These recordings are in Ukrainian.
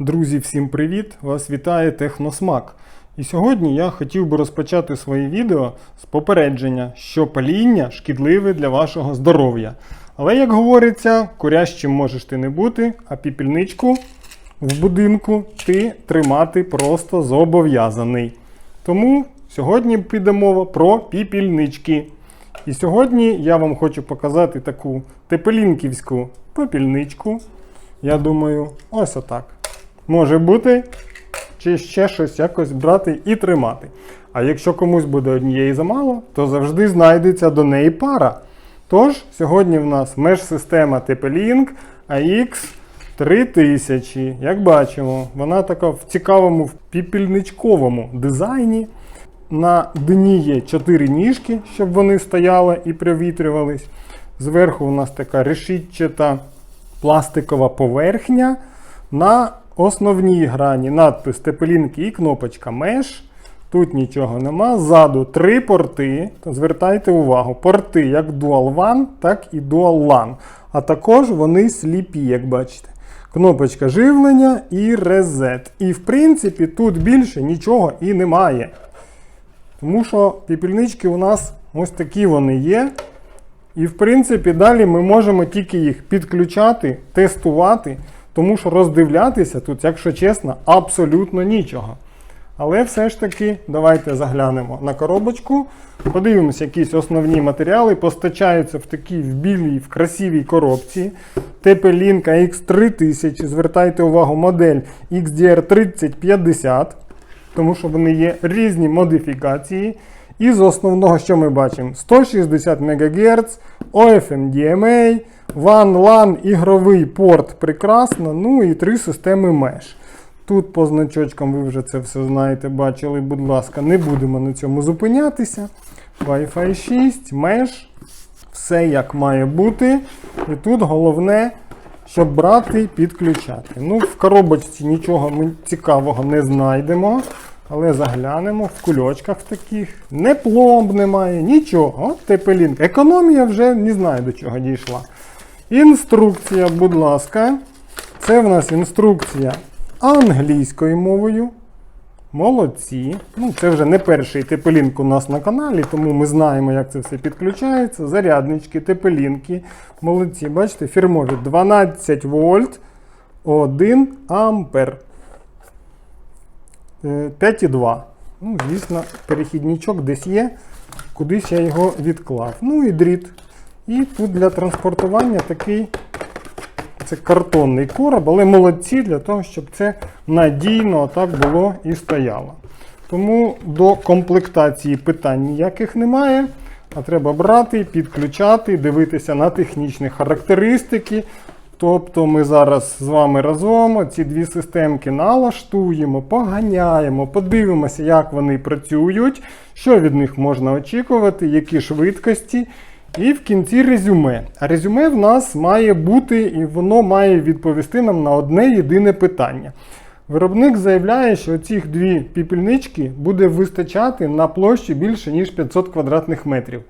Друзі, всім привіт! Вас вітає Техносмак. І сьогодні я хотів би розпочати своє відео з попередження, що паління шкідливе для вашого здоров'я. Але, як говориться, курящим можеш ти не бути, а піпільничку в будинку ти тримати просто зобов'язаний. Тому сьогодні піде мова про піпільнички. І сьогодні я вам хочу показати таку тепелінківську попільничку. Я думаю, ось отак. Може бути, чи ще щось якось брати і тримати. А якщо комусь буде однієї замало, то завжди знайдеться до неї пара. Тож, сьогодні в нас меж-система TP-Link AX 3000. Як бачимо, вона така в цікавому піпільничковому дизайні. На дні є 4 ніжки, щоб вони стояли і провітрювались. Зверху у нас така решітчата пластикова поверхня. На основній грані надпис Тепелінки і кнопочка Mesh. Тут нічого нема. Ззаду три порти. Звертайте увагу, порти як Dual WAN, так і Dual LAN. А також вони сліпі, як бачите. Кнопочка живлення і Reset. І в принципі тут більше нічого і немає. Тому що піпільнички у нас ось такі вони є. І в принципі далі ми можемо тільки їх підключати, тестувати, тому що роздивлятися тут, якщо чесно, абсолютно нічого. Але все ж таки, давайте заглянемо на коробочку, подивимося, якісь основні матеріали постачаються в такій в білій, в красивій коробці. TP-Link AX3000. Звертайте увагу, модель XDR3050, тому що вони є різні модифікації. І з основного, що ми бачимо, 160 МГц, OFM-DMA, WAN, LAN, ігровий порт прекрасно, ну і три системи Mesh. Тут по значочкам ви вже це все знаєте, бачили, будь ласка, не будемо на цьому зупинятися. Wi-Fi 6, Mesh, все як має бути. І тут головне, щоб брати і підключати. Ну, В коробочці нічого ми цікавого не знайдемо. Але заглянемо в кульочках таких. Не пломб немає, нічого. От тепелінка. Економія вже не знаю до чого дійшла. Інструкція, будь ласка. Це в нас інструкція англійською мовою. Молодці. Ну, Це вже не перший тепелінк у нас на каналі, тому ми знаємо, як це все підключається. Заряднички, тепелінки. Молодці, бачите, фірмові 12 вольт 1 ампер. 5,2. Ну, Звісно, перехідничок десь є. Кудись я його відклав. Ну і дріт. І тут для транспортування такий це картонний короб, але молодці для того, щоб це надійно так було і стояло. Тому до комплектації питань ніяких немає. А треба брати, підключати, дивитися на технічні характеристики. Тобто ми зараз з вами разом ці дві системки налаштуємо, поганяємо, подивимося, як вони працюють, що від них можна очікувати, які швидкості. І в кінці резюме. Резюме в нас має бути, і воно має відповісти нам на одне єдине питання. Виробник заявляє, що цих дві піпільнички буде вистачати на площі більше, ніж 500 квадратних метрів.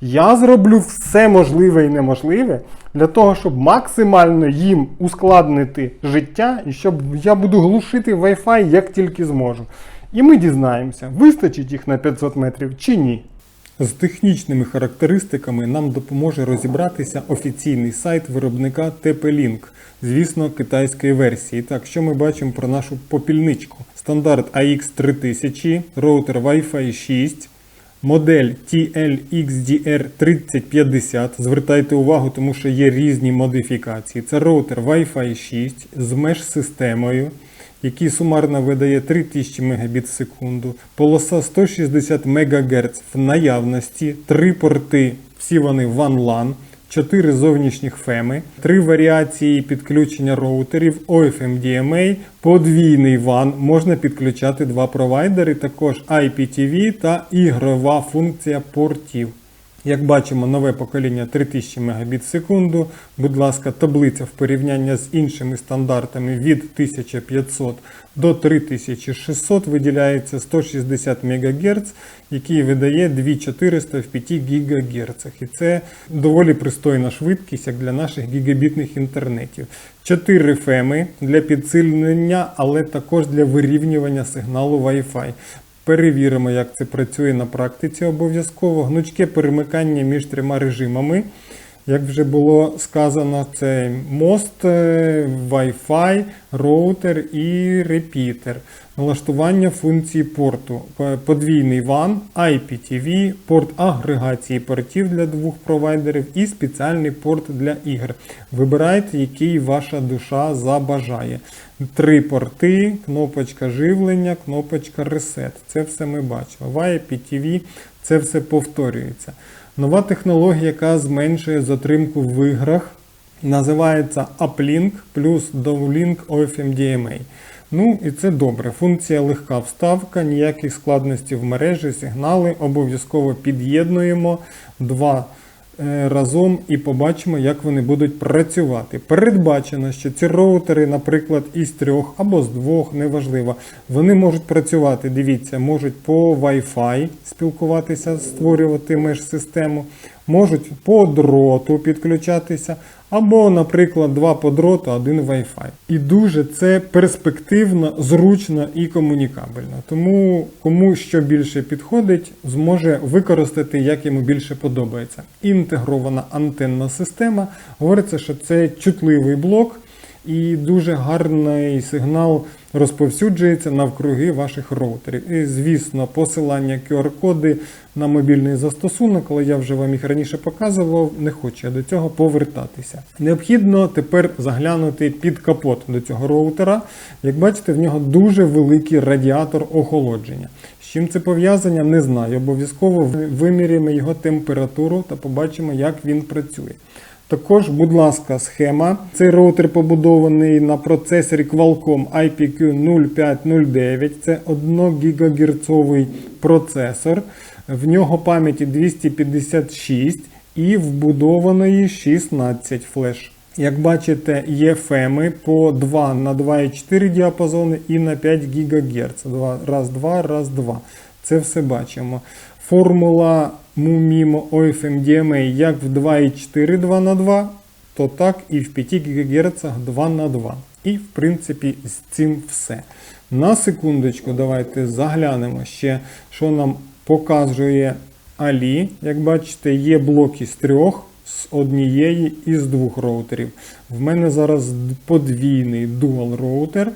Я зроблю все можливе і неможливе для того, щоб максимально їм ускладнити життя і щоб я буду глушити Wi-Fi як тільки зможу. І ми дізнаємося, вистачить їх на 500 метрів чи ні. З технічними характеристиками нам допоможе розібратися офіційний сайт виробника TP-Link, звісно, китайської версії. Так, що ми бачимо про нашу попільничку? Стандарт AX3000, роутер Wi-Fi 6. Модель TLXDR3050. Звертайте увагу, тому що є різні модифікації. Це роутер Wi-Fi 6 з меж-системою, який сумарно видає 3000 Мбіт в секунду. Полоса 160 МГц в наявності, три порти, всі вони WAN LAN. 4 зовнішніх феми, 3 варіації підключення роутерів, OFM-DMA, подвійний WAN, можна підключати два провайдери, також IPTV та ігрова функція портів. Як бачимо, нове покоління 3000 Мбіт в секунду. Будь ласка, таблиця в порівнянні з іншими стандартами від 1500 до 3600 виділяється 160 МГц, який видає 2400 в 5 ГГц. І це доволі пристойна швидкість, як для наших гігабітних інтернетів. 4 феми для підсилення, але також для вирівнювання сигналу Wi-Fi. Перевіримо, як це працює на практиці обов'язково. Гнучке перемикання між трьома режимами. Як вже було сказано, це мост, е, Wi-Fi, роутер і репітер. Налаштування функції порту. Подвійний WAN, IPTV, порт агрегації портів для двох провайдерів і спеціальний порт для ігр. Вибирайте, який ваша душа забажає. Три порти, кнопочка живлення, кнопочка Reset. Це все ми бачимо. В IPTV це все повторюється. Нова технологія, яка зменшує затримку в іграх, називається Uplink плюс Downlink OFMDMA. Ну і це добре. Функція легка вставка, ніяких складностей в мережі, сигнали обов'язково під'єднуємо два разом і побачимо, як вони будуть працювати. Передбачено, що ці роутери, наприклад, із трьох або з двох, неважливо, вони можуть працювати, дивіться, можуть по Wi-Fi спілкуватися, створювати меж-систему, можуть по дроту підключатися, або, наприклад, два по дроту, один Wi-Fi. І дуже це перспективно, зручно і комунікабельно. Тому кому що більше підходить, зможе використати, як йому більше подобається. Інтегрована антенна система. Говориться, що це чутливий блок і дуже гарний сигнал розповсюджується навкруги ваших роутерів. І, звісно, посилання QR-коди на мобільний застосунок, але я вже вам їх раніше показував, не хочу я до цього повертатися. Необхідно тепер заглянути під капот до цього роутера. Як бачите, в нього дуже великий радіатор охолодження. З чим це пов'язання, не знаю. Обов'язково виміряємо його температуру та побачимо, як він працює. Також, будь ласка, схема. Цей роутер побудований на процесорі Qualcomm IPQ 0509. Це 1 ГГц процесор. В нього пам'яті 256 і вбудованої 16 флеш. Як бачите, є феми по 2 на 2,4 діапазони і на 5 ГГц. Раз, два, раз, два. Це все бачимо. Формула MUMIMO OFMDMA як в 2,4 2 на 2, то так і в 5 ГГц 2 на 2. І, в принципі, з цим все. На секундочку, давайте заглянемо ще, що нам показує Алі. Як бачите, є блоки з трьох, з однієї і з двох роутерів. В мене зараз подвійний дуал роутер.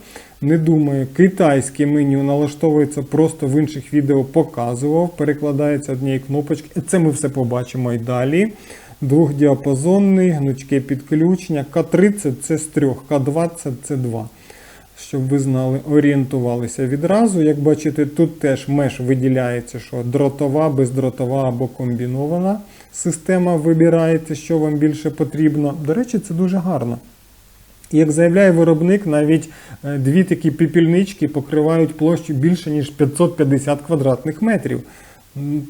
Не думаю, китайське меню налаштовується просто в інших відео показував, перекладається однієї кнопочки. Це ми все побачимо і далі. Двохдіапазонний, гнучке підключення. К30 це з трьох, К20 це 2. Щоб ви знали, орієнтувалися відразу. Як бачите, тут теж меж виділяється, що дротова, бездротова або комбінована система. Вибираєте, що вам більше потрібно. До речі, це дуже гарно. Як заявляє виробник, навіть е, дві такі пепільнички покривають площу більше, ніж 550 квадратних метрів.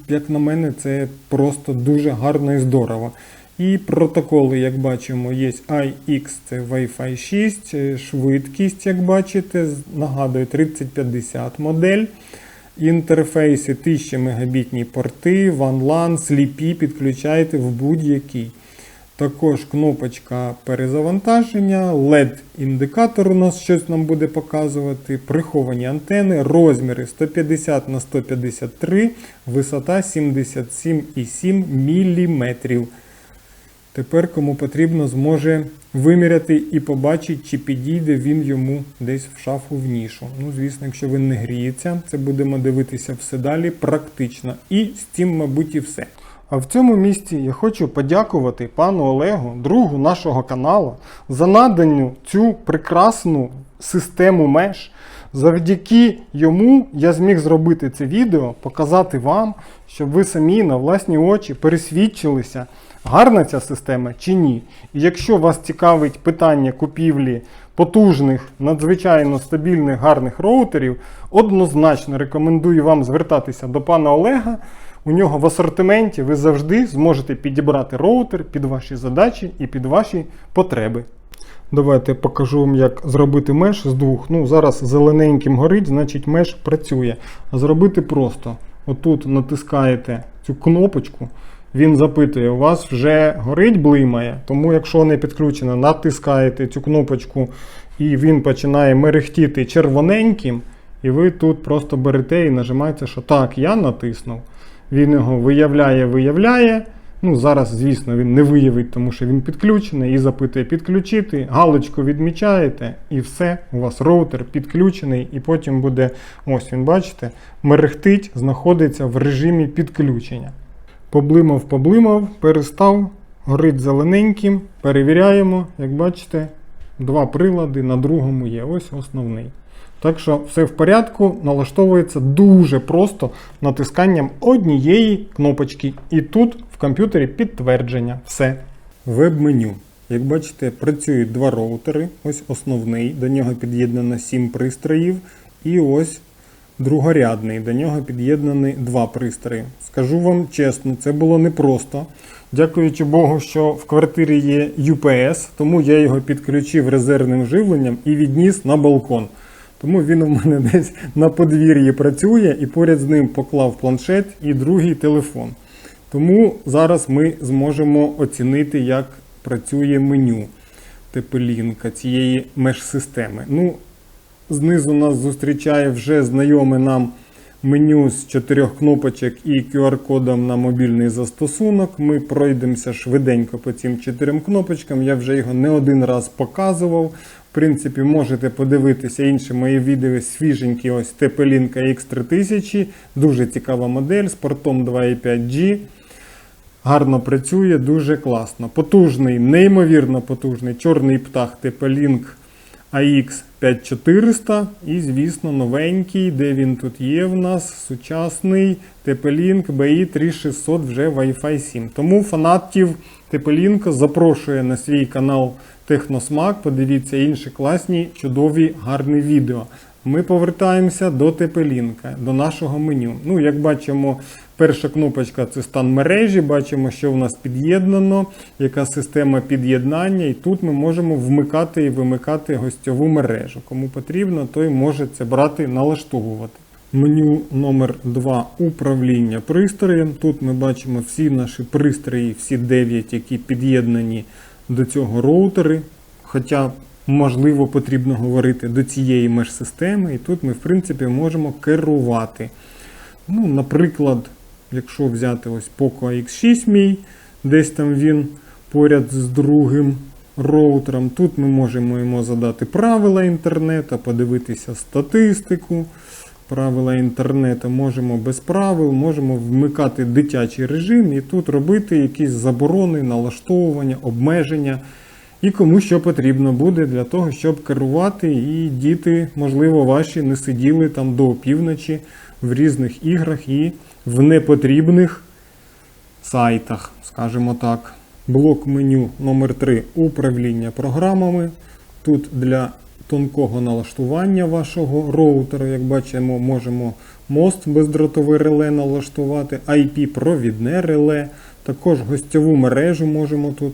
Як на мене, це просто дуже гарно і здорово. І протоколи, як бачимо, є IX, це Wi-Fi 6, е, швидкість, як бачите, нагадую, 3050 модель. Інтерфейси 1000 мегабітні порти, WAN LAN, сліпі підключаєте в будь-який. Також кнопочка перезавантаження, LED-індикатор у нас щось нам буде показувати, приховані антени, розміри 150 на 153, висота 77,7 мм. Тепер, кому потрібно, зможе виміряти і побачить, чи підійде він йому десь в шафу в нішу. Ну, звісно, якщо він не гріється, це будемо дивитися все далі практично. І з цим, мабуть, і все. А в цьому місці я хочу подякувати пану Олегу, другу нашого каналу, за наданню цю прекрасну систему меж. Завдяки йому я зміг зробити це відео, показати вам, щоб ви самі на власні очі пересвідчилися, гарна ця система чи ні. І якщо вас цікавить питання купівлі потужних, надзвичайно стабільних, гарних роутерів, однозначно рекомендую вам звертатися до пана Олега. У нього в асортименті ви завжди зможете підібрати роутер під ваші задачі і під ваші потреби. Давайте покажу вам, як зробити меш з двох. Ну, зараз зелененьким горить, значить меш працює. А зробити просто. Отут натискаєте цю кнопочку, він запитує, у вас вже горить блимає, тому якщо не підключено, натискаєте цю кнопочку і він починає мерехтіти червоненьким, і ви тут просто берете і нажимаєте, що так, я натиснув. Він його виявляє, виявляє. Ну, зараз, звісно, він не виявить, тому що він підключений і запитує підключити. Галочку відмічаєте, і все, у вас роутер підключений, і потім буде, ось він, бачите, мерехтить, знаходиться в режимі підключення. Поблимав, поблимав, перестав, горить зелененьким, перевіряємо, як бачите, два прилади на другому є. Ось основний. Так що все в порядку, налаштовується дуже просто натисканням однієї кнопочки. І тут в комп'ютері підтвердження. Все. Веб-меню. Як бачите, працюють два роутери. Ось основний, до нього під'єднано 7 пристроїв. І ось другорядний, до нього під'єднані два пристрої. Скажу вам чесно, це було непросто. Дякуючи Богу, що в квартирі є UPS, тому я його підключив резервним живленням і відніс на балкон. Тому він у мене десь на подвір'ї працює і поряд з ним поклав планшет і другий телефон. Тому зараз ми зможемо оцінити, як працює меню тепелінка цієї меж-системи. Ну, Знизу нас зустрічає вже знайоме нам меню з чотирьох кнопочок і QR-кодом на мобільний застосунок. Ми пройдемося швиденько по цим чотирьом кнопочкам. Я вже його не один раз показував. В принципі, можете подивитися інші мої відео свіженькі, ось Тепелінка X3000. Дуже цікава модель з портом 2.5G. Гарно працює, дуже класно. Потужний, неймовірно потужний чорний птах Тепелінк AX5400 і, звісно, новенький, де він тут є в нас, сучасний TP-Link BI3600 вже Wi-Fi 7. Тому фанатів TP-Link запрошує на свій канал Техносмак. Подивіться інші класні, чудові, гарні відео. Ми повертаємося до TP-Link, до нашого меню. Ну, як бачимо перша кнопочка це стан мережі. Бачимо, що в нас під'єднано, яка система під'єднання. І тут ми можемо вмикати і вимикати гостьову мережу. Кому потрібно, той може це брати, налаштовувати. Меню номер 2 управління пристроєм. Тут ми бачимо всі наші пристрої, всі 9, які під'єднані до цього роутери. Хоча можливо, потрібно говорити до цієї меж-системи, і тут ми, в принципі, можемо керувати. Ну, Наприклад, якщо взяти ось Poco X6 мій, десь там він поряд з другим роутером, тут ми можемо йому задати правила інтернету, подивитися статистику. Правила інтернету можемо без правил, можемо вмикати дитячий режим і тут робити якісь заборони, налаштовування, обмеження. І кому що потрібно буде для того, щоб керувати, і діти, можливо, ваші не сиділи там до опівночі в різних іграх і в непотрібних сайтах, скажімо так. Блок меню номер 3 управління програмами. Тут для тонкого налаштування вашого роутера, як бачимо, можемо мост бездротове реле налаштувати, IP-провідне реле, також гостьову мережу можемо тут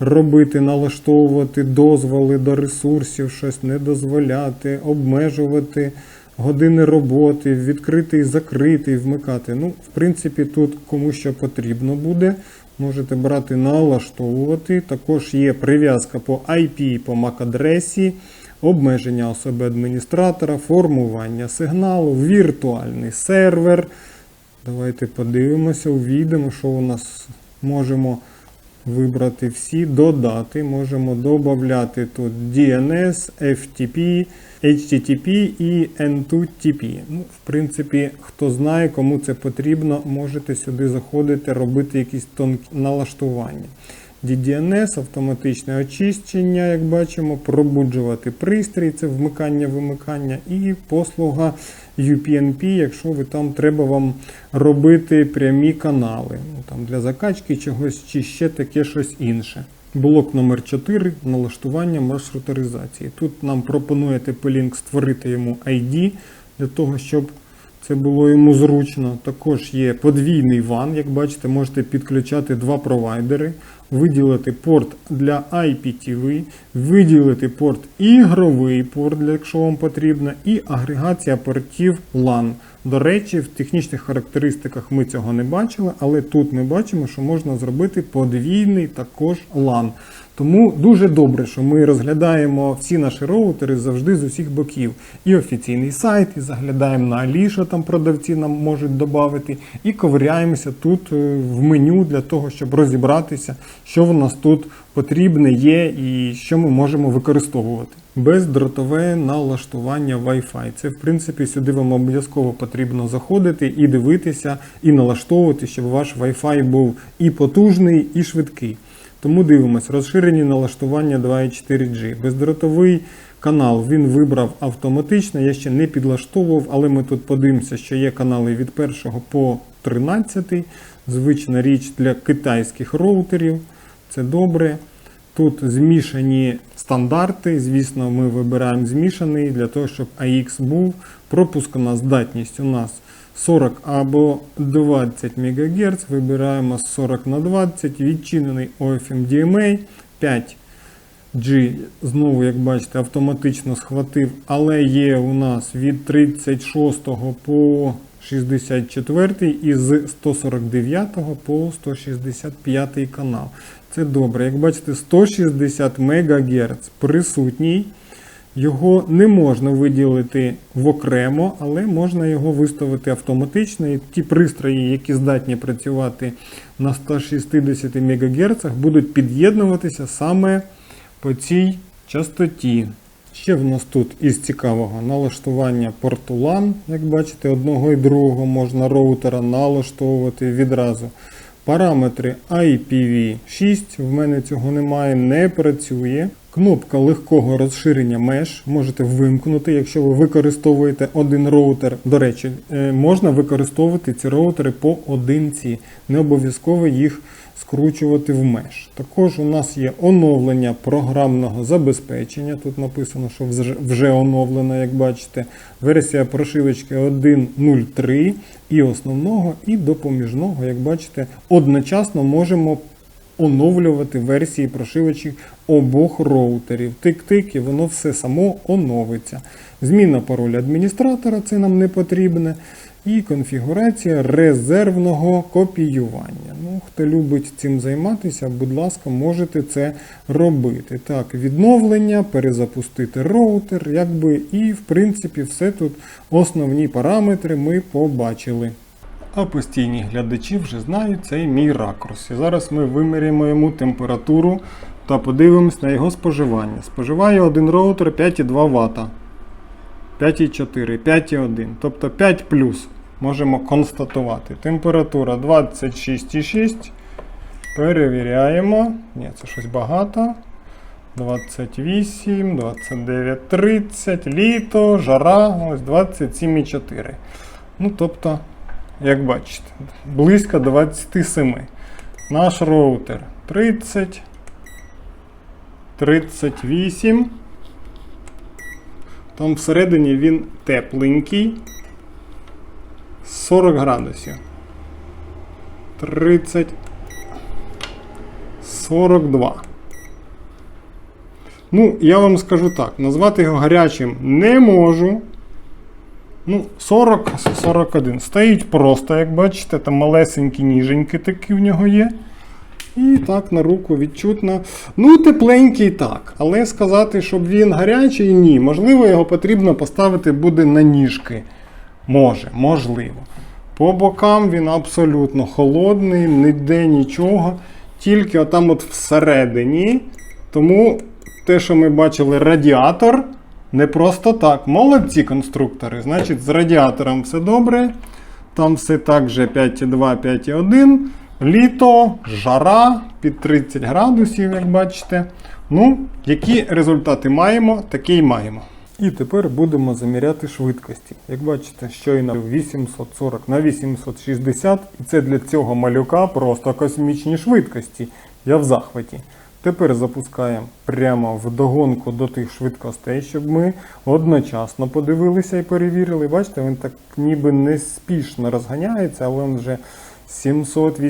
робити, налаштовувати дозволи до ресурсів, щось не дозволяти, обмежувати години роботи, відкритий, закритий, вмикати. Ну, в принципі, тут кому що потрібно буде. Можете брати, налаштовувати. Також є прив'язка по IP, по MAC-адресі, обмеження особи адміністратора, формування сигналу, віртуальний сервер. Давайте подивимося, увійдемо, що у нас можемо вибрати всі, додати. Можемо додати тут DNS, FTP, HTTP і N2TP. Ну, В принципі, хто знає, кому це потрібно, можете сюди заходити, робити якісь тонкі налаштування. DDNS, автоматичне очищення, як бачимо, пробуджувати пристрій, це вмикання-вимикання, і послуга UPnP, якщо ви там треба вам робити прямі канали ну, там Для закачки чогось чи ще таке щось інше. Блок номер 4 налаштування маршрутаризації. Тут нам пропонує TP-Link створити йому ID для того, щоб Це було йому зручно. Також є подвійний ван. Як бачите, можете підключати два провайдери, виділити порт для IPTV, виділити порт ігровий порт, якщо вам потрібно, і агрегація портів LAN. До речі, в технічних характеристиках ми цього не бачили, але тут ми бачимо, що можна зробити подвійний також LAN. Тому дуже добре, що ми розглядаємо всі наші роутери завжди з усіх боків. І офіційний сайт, і заглядаємо на Алі, що там продавці нам можуть додати, і ковиряємося тут е, в меню для того, щоб розібратися, що в нас тут потрібне є і що ми можемо використовувати. Бездротове налаштування Wi-Fi. Це, в принципі, сюди вам обов'язково потрібно заходити і дивитися, і налаштовувати, щоб ваш Wi-Fi був і потужний, і швидкий. Тому дивимось, розширені налаштування 2.4G. Бездротовий канал він вибрав автоматично, я ще не підлаштовував, але ми тут подивимося, що є канали від 1 по 13. Звична річ для китайських роутерів. Це добре. Тут змішані стандарти. Звісно, ми вибираємо змішаний для того, щоб AX був. Пропускна здатність у нас 40 або 20 МГц. Вибираємо 40 на 20, відчинений OFM DMA 5G. Знову, як бачите, автоматично схватив, але є у нас від 36 по 64 і з 149 по 165 канал. Це добре. Як бачите, 160 МГц присутній. Його не можна виділити в окремо, але можна його виставити автоматично. І ті пристрої, які здатні працювати на 160 МГц, будуть під'єднуватися саме по цій частоті. Ще в нас тут із цікавого налаштування порту LAN. Як бачите, одного і другого можна роутера налаштовувати відразу. Параметри IPv6, в мене цього немає, не працює. Кнопка легкого розширення меж можете вимкнути, якщо ви використовуєте один роутер. До речі, е, можна використовувати ці роутери по одинці, не обов'язково їх скручувати в меж. Також у нас є оновлення програмного забезпечення. Тут написано, що вже- оновлено, як бачите, версія прошивочки 1.03 і основного, і допоміжного, як бачите, одночасно можемо оновлювати версії прошивачів обох роутерів. Тик-тик, і воно все само оновиться. Зміна пароля адміністратора, це нам не потрібне. І конфігурація резервного копіювання. Ну, хто любить цим займатися, будь ласка, можете це робити. Так, відновлення, перезапустити роутер, якби і в принципі все тут основні параметри ми побачили. А постійні глядачі вже знають цей мій ракурс. І зараз ми виміряємо йому температуру та подивимось на його споживання. Споживає один роутер 5,2 Вт. 5,4, 5,1, тобто 5 плюс можемо констатувати. Температура 26,6. Перевіряємо. Ні, це щось багато. 28, 29, 30, літо, жара, ось 27,4. Ну, тобто, як бачите, близько 27. Наш роутер 30, 38. Там всередині він тепленький. 40 градусів. 30. 42. Ну, я вам скажу так, назвати його гарячим не можу. Ну, 40, 41. Стоїть просто, як бачите, там малесенькі ніженьки такі в нього є. І так на руку відчутно. Ну, тепленький так. Але сказати, щоб він гарячий, ні. Можливо, його потрібно поставити буде на ніжки. Може, можливо. По бокам він абсолютно холодний, ніде нічого. Тільки отам от всередині. Тому те, що ми бачили, радіатор не просто так. Молодці конструктори. Значить, з радіатором все добре. Там все так же 5,2, 5,1. Літо, жара під 30 градусів, як бачите. Ну, які результати маємо, такі й маємо. І тепер будемо заміряти швидкості. Як бачите, щойно 840 на 860, і це для цього малюка просто космічні швидкості. Я в захваті. Тепер запускаємо прямо в догонку до тих швидкостей, щоб ми одночасно подивилися і перевірили. Бачите, він так ніби неспішно розганяється, але він вже 700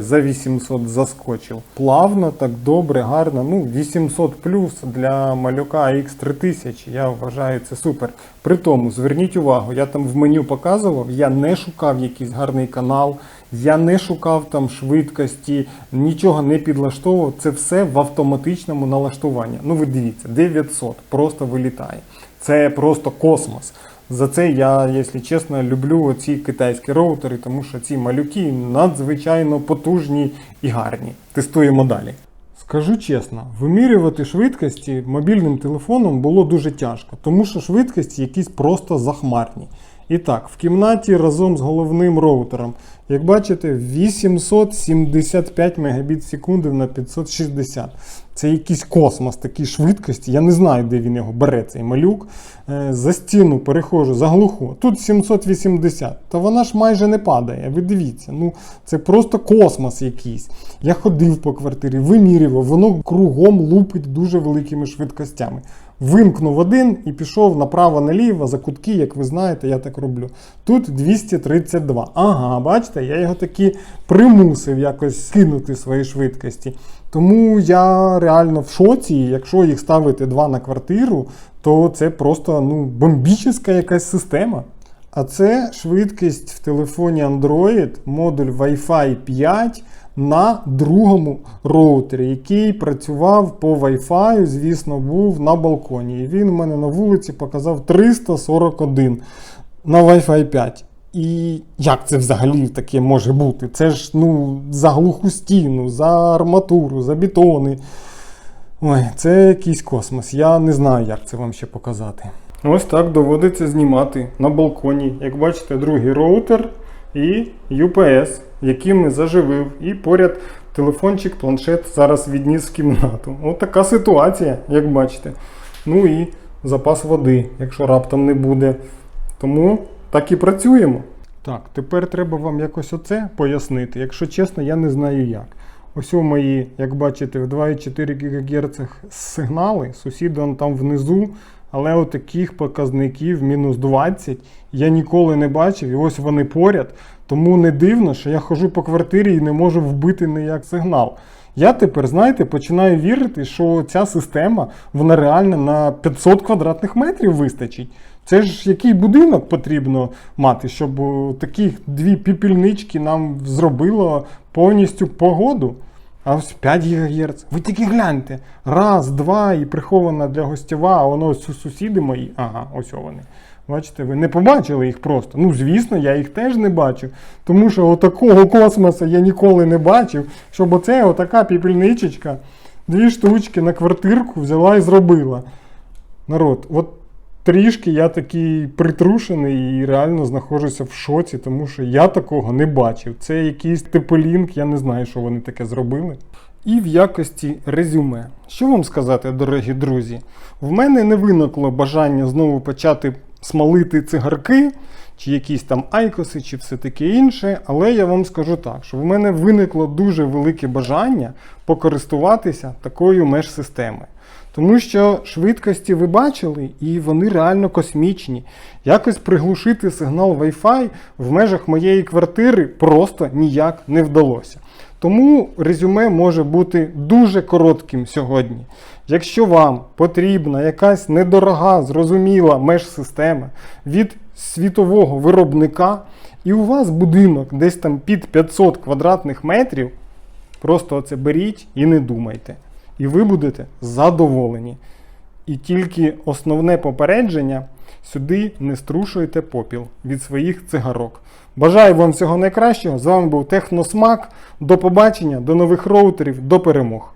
за 800 заскочив. Плавно, так добре, гарно. Ну, 800 плюс для малюка X3000. Я вважаю це супер. При тому, зверніть увагу, я там в меню показував, я не шукав якийсь гарний канал, я не шукав там швидкості, нічого не підлаштовував. Це все в автоматичному налаштуванні. Ну, ви дивіться, 900 просто вилітає. Це просто космос. За це я, якщо чесно, люблю оці китайські роутери, тому що ці малюки надзвичайно потужні і гарні. Тестуємо далі. Скажу чесно, вимірювати швидкості мобільним телефоном було дуже тяжко, тому що швидкості якісь просто захмарні. І так, в кімнаті разом з головним роутером, як бачите, 875 Мбіт в секунду на 560. Це якийсь космос, такі швидкості. Я не знаю, де він його бере, цей малюк. Е, За стіну перехожу, за глуху. Тут 780. Та вона ж майже не падає. Ви дивіться, ну це просто космос якийсь. Я ходив по квартирі, вимірював, воно кругом лупить дуже великими швидкостями. Вимкнув один і пішов направо-наліво за кутки, як ви знаєте, я так роблю. Тут 232. Ага, бачите, я його таки примусив якось скинути свої швидкості. Тому я реально в шоці, якщо їх ставити два на квартиру, то це просто ну, бомбічна якась система. А це швидкість в телефоні Android, модуль Wi-Fi 5 на другому роутері, який працював по Wi-Fi, звісно, був на балконі. І він у мене на вулиці показав 341 на Wi-Fi 5. І як це взагалі таке може бути? Це ж ну, за глуху стіну, за арматуру, за бетони. Ой, це якийсь космос. Я не знаю, як це вам ще показати. Ось так доводиться знімати на балконі. Як бачите, другий роутер і UPS, який ми заживив. І поряд телефончик, планшет зараз відніс в кімнату. Ось така ситуація, як бачите. Ну і запас води, якщо раптом не буде. Тому так і працюємо. Так, тепер треба вам якось оце пояснити. Якщо чесно, я не знаю як. Ось у мої, як бачите, в 2,4 ГГц сигнали, сусіди он там внизу, але отаких показників мінус 20 я ніколи не бачив, і ось вони поряд. Тому не дивно, що я хожу по квартирі і не можу вбити ніяк сигнал. Я тепер, знаєте, починаю вірити, що ця система вона реально на 500 квадратних метрів вистачить. Це ж який будинок потрібно мати, щоб такі дві піпільнички нам зробило повністю погоду. А ось 5 ГГц. Ви тільки гляньте. Раз, два і прихована для гостєва, а воно ось сусіди мої. Ага, ось вони. Бачите, ви не побачили їх просто. Ну, звісно, я їх теж не бачу. Тому що отакого космоса я ніколи не бачив, щоб оце отака піпільничечка, дві штучки на квартирку взяла і зробила. Народ, от трішки я такий притрушений і реально знаходжуся в шоці, тому що я такого не бачив. Це якийсь типелінк, я не знаю, що вони таке зробили. І в якості резюме. Що вам сказати, дорогі друзі? В мене не виникло бажання знову почати смалити цигарки, чи якісь там айкоси, чи все таке інше. Але я вам скажу так, що в мене виникло дуже велике бажання покористуватися такою меж-системою. Тому що швидкості ви бачили, і вони реально космічні. Якось приглушити сигнал Wi-Fi в межах моєї квартири просто ніяк не вдалося. Тому резюме може бути дуже коротким сьогодні. Якщо вам потрібна якась недорога, зрозуміла меж-система від світового виробника, і у вас будинок десь там під 500 квадратних метрів, просто оце беріть і не думайте. І ви будете задоволені. І тільки основне попередження сюди не струшуйте попіл від своїх цигарок. Бажаю вам всього найкращого. З вами був Техносмак. До побачення, до нових роутерів, до перемог.